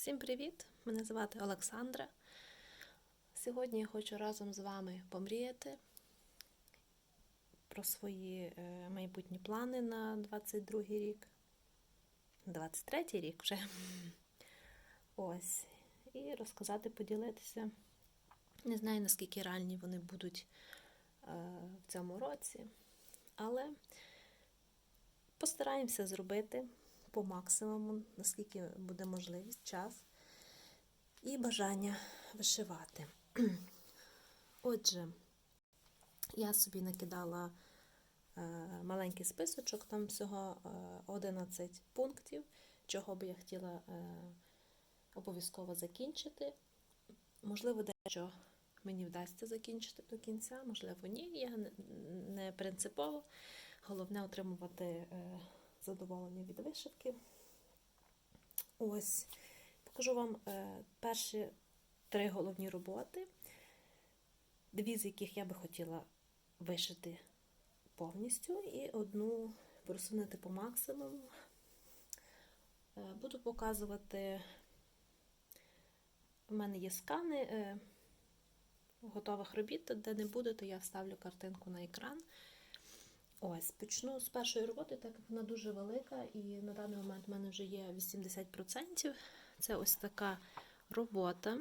Всім привіт! Мене звати Олександра. Сьогодні я хочу разом з вами помріяти про свої е, майбутні плани на 22 рік, 23 рік вже. Ось. І розказати, поділитися. Не знаю, наскільки реальні вони будуть е, в цьому році, але постараємося зробити по максимуму, наскільки буде можливість, час і бажання вишивати. Отже, я собі накидала е, маленький списочок, там всього е, 11 пунктів, чого би я хотіла е, обов'язково закінчити. Можливо, дещо мені вдасться закінчити до кінця, можливо, ні. Я не, принципово. Головне отримувати е, задоволення від вишивки. Ось, покажу вам е, перші три головні роботи, дві з яких я би хотіла вишити повністю, і одну просунути по максимуму. Е, буду показувати, у мене є скани е, готових робіт, де не буде, то я вставлю картинку на екран. Ось, почну з першої роботи, так як вона дуже велика, і на даний момент в мене вже є 80%. Це ось така робота.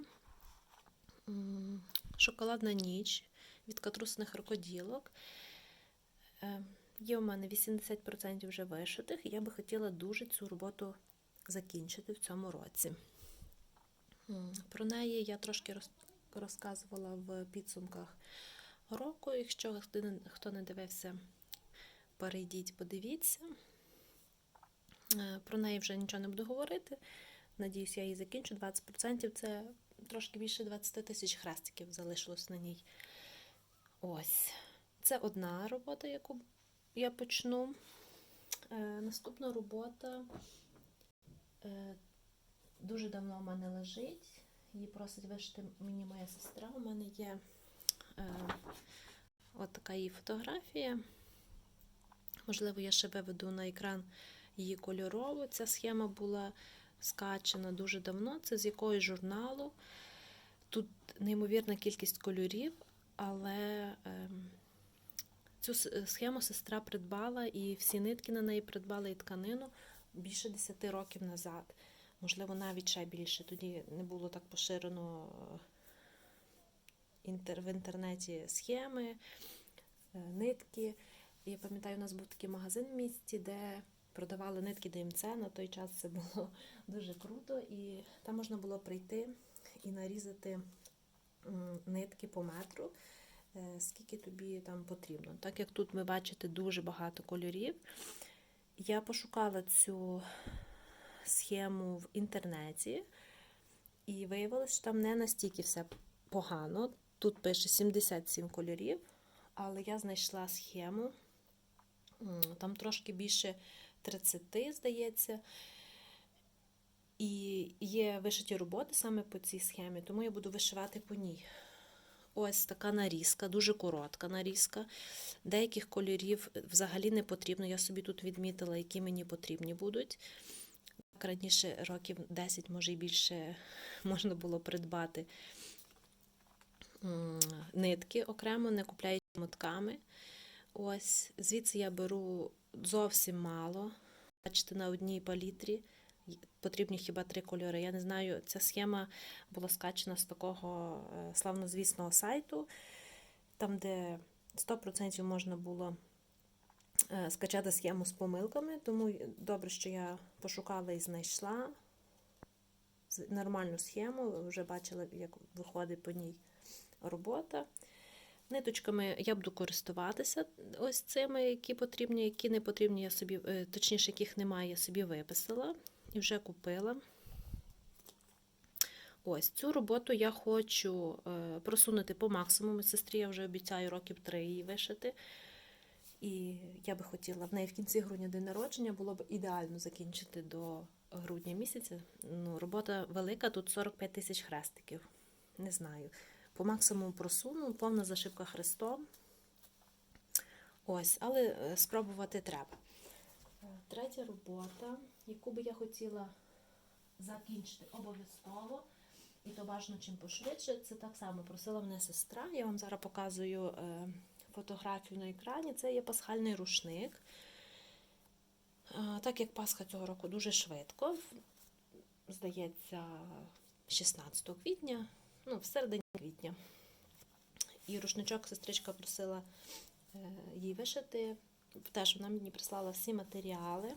Шоколадна ніч від катрусних рукоділок. Е, Є у мене 80% вже вишитих, і я би хотіла дуже цю роботу закінчити в цьому році. Про неї я трошки розказувала в підсумках року. Якщо хто не дивився, перейдіть, подивіться. Е, Про неї вже нічого не буду говорити. Надіюсь, я її закінчу. 20% це трошки більше 20 тисяч хрестиків залишилось на ній. Ось. Це одна робота, яку я почну. Е, Наступна робота е, дуже давно у мене лежить. Її просить вишити мені моя сестра. У мене є от така її фотографія. Можливо, я ще виведу на екран її кольорову. Ця схема була скачена дуже давно. Це з якогось журналу. Тут неймовірна кількість кольорів, але ем, цю схему сестра придбала і всі нитки на неї придбала і тканину більше 10 років назад. Можливо, навіть ще більше. Тоді не було так поширено е, в інтернеті схеми, е, нитки. Я пам'ятаю, у нас був такий магазин в місті, де продавали нитки ДМЦ. На той час це було дуже круто, і там можна було прийти і нарізати нитки по метру, е, скільки тобі там потрібно. Так як тут ви бачите дуже багато кольорів, я пошукала цю схему в інтернеті, і виявилося, що там не настільки все погано. Тут пише 77 кольорів, але я знайшла схему. Там трошки більше 30, здається. І є вишиті роботи саме по цій схемі, тому я буду вишивати по ній. Ось така нарізка, дуже коротка нарізка. Деяких кольорів взагалі не потрібно. Я собі тут відмітила, які мені потрібні будуть. Так, Раніше років 10, може і більше можна було придбати нитки окремо, не купляючи мотками. Ось звідси я беру зовсім мало. Бачите, на одній палітрі потрібні хіба три кольори. Я не знаю, ця схема була скачена з такого е, славнозвісного сайту, там, де 100% можна було е, скачати схему з помилками. Тому добре, що я пошукала і знайшла нормальну схему. Вже бачила, як виходить по ній робота. Ниточками я буду користуватися ось цими, які потрібні, які не потрібні, я собі, е, точніше, яких немає, я собі виписала і вже купила. Ось цю роботу я хочу е, просунути по максимуму. Сестрі я вже обіцяю років три її вишити. І я би хотіла в неї в кінці грудня день народження було б ідеально закінчити до грудня місяця. Ну, робота велика, тут 45 тисяч хрестиків. Не знаю. По максимуму просуну, повна зашивка хрестом. Ось, але е, спробувати треба. Третя робота, яку би я хотіла закінчити обов'язково. І то бажано чим пошвидше. Це так само просила мене сестра. Я вам зараз показую е, фотографію на екрані. Це є пасхальний рушник. Е, так як Пасха цього року дуже швидко, здається, 16 квітня, ну, в середині квітня. І рушничок сестричка просила е, їй вишити. Теж вона мені прислала всі матеріали.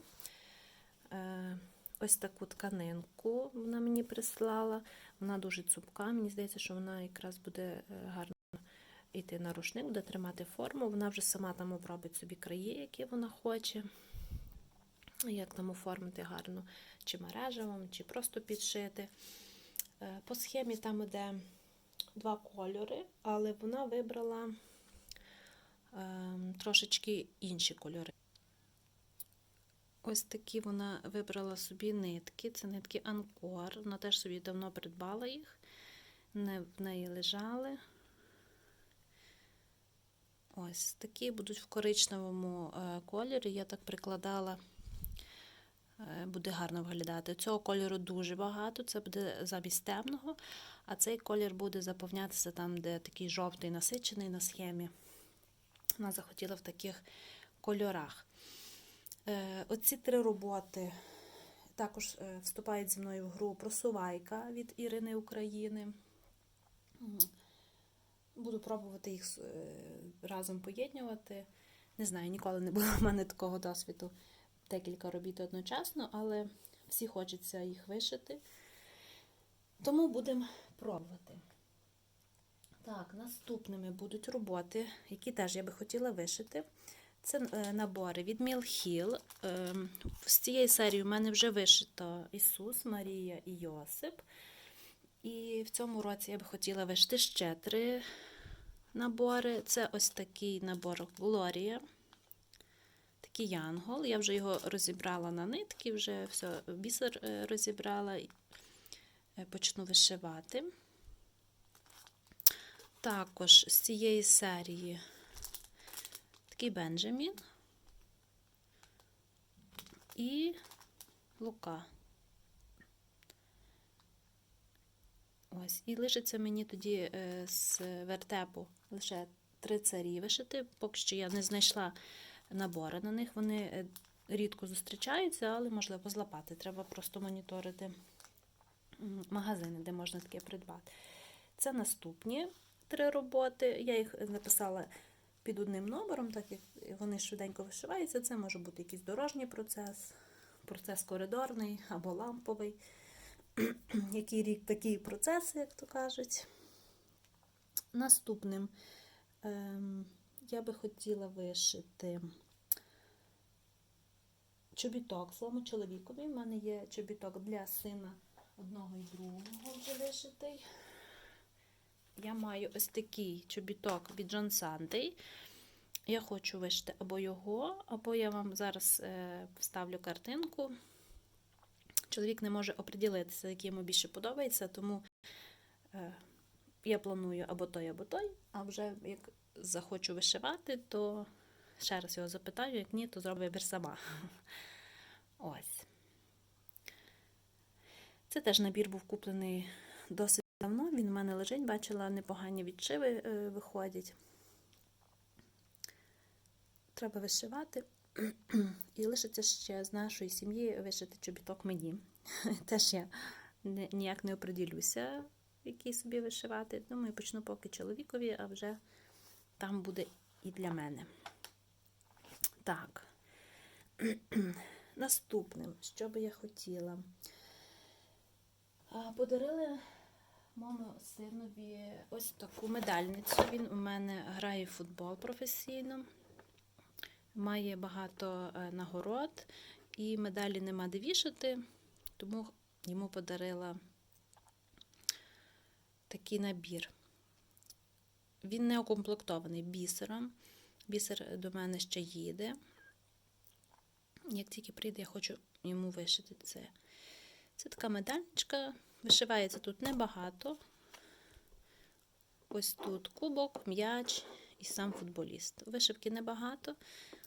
Е, ось таку тканинку вона мені прислала. Вона дуже цупка. Мені здається, що вона якраз буде е, гарно йти на рушник, буде тримати форму. Вона вже сама там обробить собі краї, які вона хоче. Як там оформити гарно, чи мережевим, чи просто підшити. Е, По схемі там іде два кольори, але вона вибрала ем, трошечки інші кольори. Ось такі вона вибрала собі нитки. Це нитки Анкор. Вона теж собі давно придбала їх. Не в неї лежали. Ось такі будуть в коричневому е, кольорі. Я так прикладала, буде гарно виглядати. Цього кольору дуже багато, це буде замість темного, а цей колір буде заповнятися там, де такий жовтий насичений на схемі. Вона захотіла в таких кольорах. Е, Оці три роботи також е, вступають зі мною в гру просувайка від Ірини України. Буду пробувати їх е, разом поєднувати. Не знаю, ніколи не було в мене такого досвіду декілька робіт одночасно, але всі хочеться їх вишити. Тому будемо пробувати. Так, наступними будуть роботи, які теж я би хотіла вишити. Це е, набори від Мілхіл. З цієї серії в мене вже вишито Ісус, Марія і Йосип. І в цьому році я би хотіла вишити ще три набори. Це ось такий набор Глорія. Такий. Я вже його розібрала на нитки, вже все, бісер е, розібрала. і, е, Почну вишивати. Також з цієї серії такий Бенджамін і Лука. Ось, і лишиться мені тоді е, з вертепу лише три царі вишити. Поки що я не знайшла набори на них. Вони е, рідко зустрічаються, але можливо злапати. Треба просто моніторити магазини, де можна таке придбати. Це наступні три роботи. Я їх написала під одним номером, так як вони швиденько вишиваються. Це може бути якийсь дорожній процес, процес коридорний або ламповий. Який рік такий процес, як то кажуть. Наступним ем, я би хотіла вишити чобіток своєму чоловікові. У мене є чобіток для сина одного і другого вже вишитий. Я маю ось такий чобіток від John Sunday. Я хочу вишити або його, або я вам зараз е, вставлю картинку. Чоловік не може оприділитися, який йому більше подобається, тому е, я планую або той, або той, а вже як захочу вишивати, то ще раз його запитаю, як ні, то зроблю вибір сама. Ось. Це теж набір був куплений досить давно. Він у мене лежить, бачила, непогані відшиви е, виходять. Треба вишивати. І лишиться ще з нашої сім'ї вишити чобіток мені. Теж я ніяк не оприділюся, який собі вишивати. Думаю, почну поки чоловікові, а вже там буде і для мене. Так. Наступним, що би я хотіла. Подарили моєму синові ось таку медальницю. Він у мене грає в футбол професійно має багато е, нагород, і медалі нема де вішати, тому йому подарила такий набір. Він не укомплектований бісером. Бісер до мене ще їде. Як тільки прийде, я хочу йому вишити це. Це така медальничка. Вишивається тут небагато. Ось тут кубок, м'яч і сам футболіст. Вишивки небагато.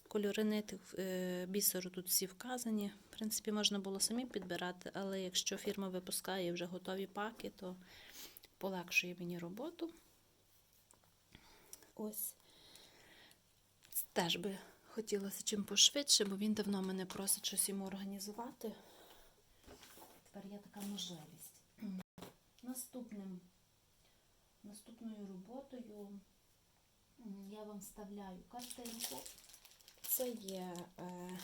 кольори ниток е, бісеру тут всі вказані. В принципі, можна було самі підбирати, але якщо фірма випускає вже готові паки, то полегшує мені роботу. Ось. Теж би хотілося чим пошвидше, бо він давно мене просить щось йому організувати. Тепер є така можливість. Наступним, наступною роботою я вам вставляю картинку. Це є е,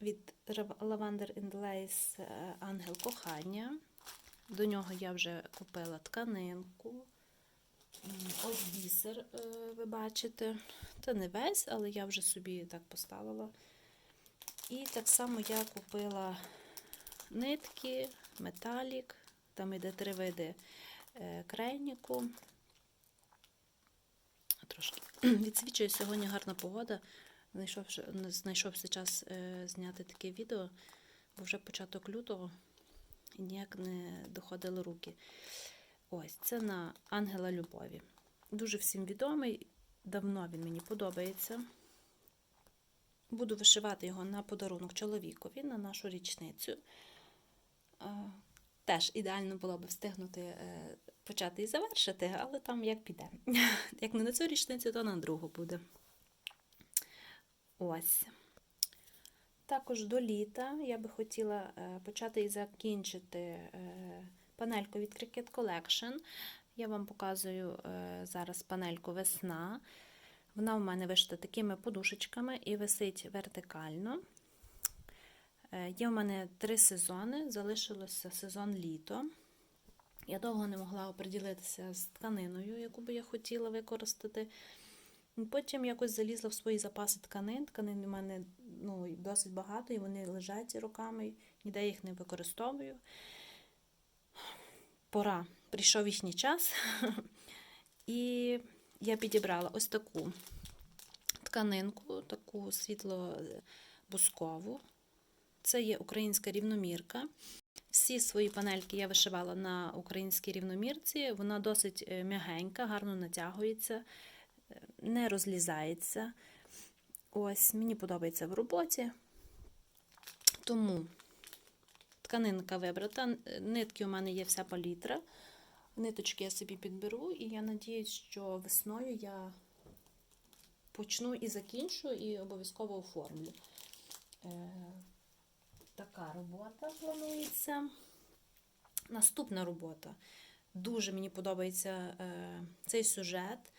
від Lavender and Lace е, Ангел кохання. До нього я вже купила тканинку. Ось бісер, е, ви бачите. Це не весь, але я вже собі так поставила. І так само я купила нитки, металік, там іде три види е, крейніку. Трошки відсвічує сьогодні гарна погода. Знайшовши, знайшовся час е, зняти таке відео, бо вже початок лютого і ніяк не доходили руки. Ось, це на Ангела Любові. Дуже всім відомий, давно він мені подобається. Буду вишивати його на подарунок чоловікові на нашу річницю. Е, Теж ідеально було б встигнути е, почати і завершити, але там як піде. Як не на цю річницю, то на другу буде. Ось. Також до літа я би хотіла е, почати і закінчити панельку від Cricut Collection. Я вам показую е, зараз панельку весна. Вона у мене вишита такими подушечками і висить вертикально. Е, Є в мене три сезони, залишилося сезон літо. Я довго не могла оприділитися з тканиною, яку би я хотіла використати. Потім якось залізла в свої запаси тканин. Тканин у мене ну, досить багато, і вони лежать роками, ніде їх не використовую. Пора, прийшов їхній час. І я підібрала ось таку тканинку, таку світло-бускову. Це є українська рівномірка. Всі свої панельки я вишивала на українській рівномірці. Вона досить е, м'ягенька, гарно натягується, е, не розлізається. Ось, мені подобається в роботі. Тому тканинка вибрата. Нитки у мене є вся палітра. Ниточки я собі підберу, і я надіюсь, що весною я почну і закінчу, і обов'язково оформлю. Е, така робота планується. Наступна робота. Дуже мені подобається е, цей сюжет.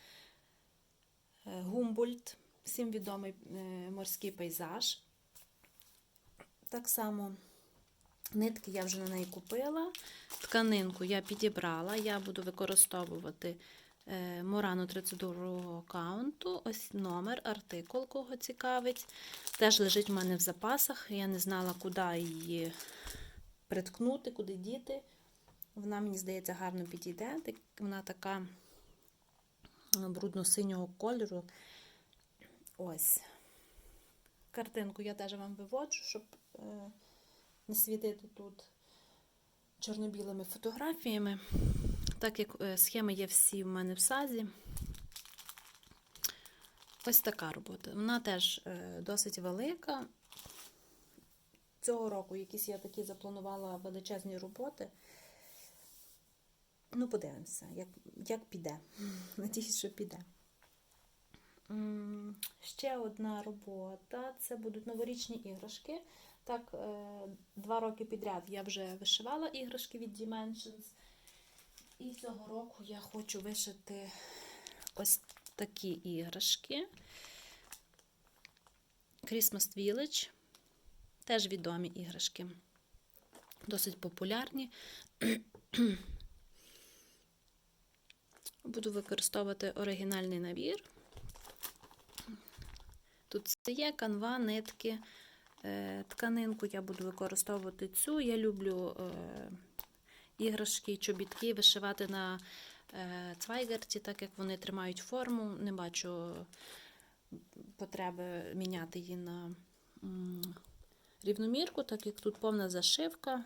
Е, Гумбольд, всім відомий е, морський пейзаж. Так само нитки я вже на неї купила. Тканинку я підібрала. Я буду використовувати е, Морану 32 каунту. Ось номер, артикул, кого цікавить. Теж лежить в мене в запасах. Я не знала, куди її приткнути, куди діти. Вона, мені здається, гарно підійде. Вона така брудно-синього кольору. Ось. Картинку я теж вам виводжу, щоб е, не світити тут чорно-білими фотографіями. Так як е, схеми є всі в мене в сазі. Ось така робота. Вона теж е, досить велика. Цього року якісь я такі запланувала величезні роботи. Ну, подивимося, як, як піде. Надіюсь, що піде. Ще одна робота це будуть новорічні іграшки. Так, е, два роки підряд я вже вишивала іграшки від Dimensions. І цього року я хочу вишити ось такі іграшки. Christmas Village. Теж відомі іграшки. Досить популярні. Буду використовувати оригінальний набір. Тут це є канва, нитки, е, тканинку я буду використовувати цю. Я люблю е, іграшки, чобітки вишивати на е, цвайгерті, так як вони тримають форму. Не бачу потреби міняти її на рівномірку, так як тут повна зашивка.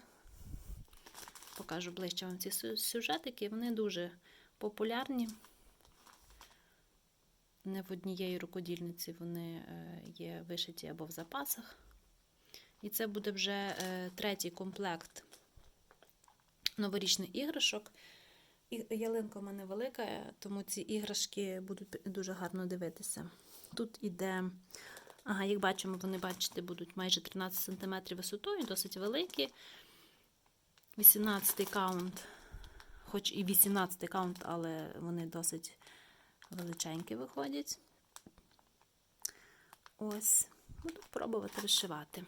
Покажу ближче вам ці сюжетики, вони дуже популярні. Не в однієї рукодільниці вони е, є вишиті або в запасах. І це буде вже е, третій комплект новорічних іграшок. Ялинка в мене велика, тому ці іграшки будуть дуже гарно дивитися. Тут іде, ага, як бачимо, вони, бачите, будуть майже 13 см висотою, досить великі. 18 каунт, хоч і 18 каунт, але вони досить величенькі виходять. Ось, буду пробувати вишивати.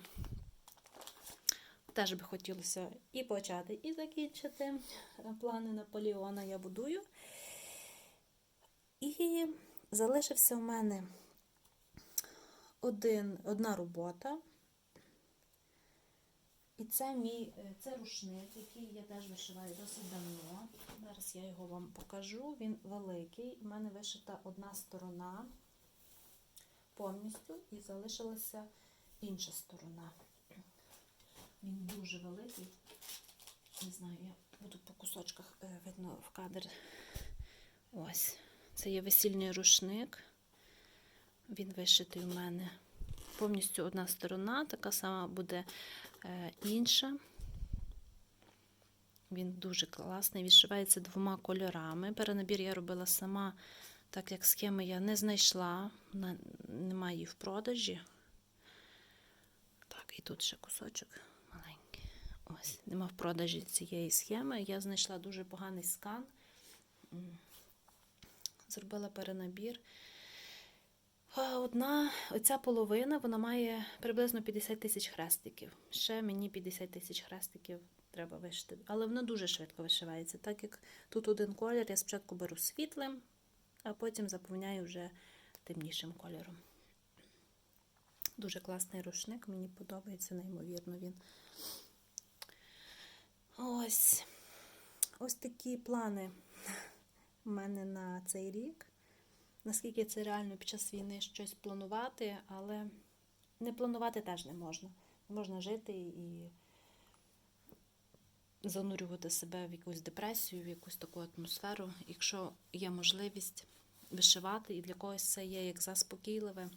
Теж би хотілося і почати, і закінчити. Плани Наполеона я будую. І залишився в мене один, одна робота. І це мій це рушник, який я теж вишиваю досить давно. Зараз я його вам покажу. Він великий. У мене вишита одна сторона повністю і залишилася інша сторона. Він дуже великий. Не знаю, я буду по кусочках е, видно в кадр. Ось. Це є весільний рушник. Він вишитий у мене повністю одна сторона, така сама буде е, інша. Він дуже класний, відшивається двома кольорами. Перенабір я робила сама, так як схеми я не знайшла, немає її в продажі. Так, і тут ще кусочок маленький. Ось, нема в продажі цієї схеми. Я знайшла дуже поганий скан. Зробила перенабір. Одна, оця половина, вона має приблизно 50 тисяч хрестиків. Ще мені 50 тисяч хрестиків треба вишити. Але вона дуже швидко вишивається. Так як тут один колір, я спочатку беру світлим, а потім заповняю вже темнішим кольором. Дуже класний рушник, мені подобається, неймовірно він. Ось ось такі плани у мене на цей рік. Наскільки це реально під час війни щось планувати, але не планувати теж не можна. Не можна жити і занурювати себе в якусь депресію, в якусь таку атмосферу. Якщо є можливість вишивати, і для когось це є як заспокійливе,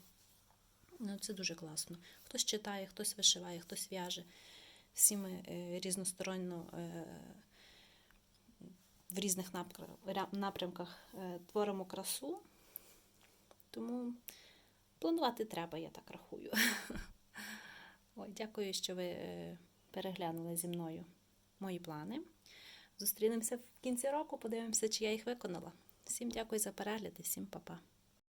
ну це дуже класно. Хтось читає, хтось вишиває, хтось в'яже. Всі ми е, різносторонно е, в різних напрямках е, творимо красу. Тому планувати треба, я так рахую. Ой, дякую, що ви переглянули зі мною мої плани. Зустрінемося в кінці року, подивимося, чи я їх виконала. Всім дякую за перегляд і всім па-па.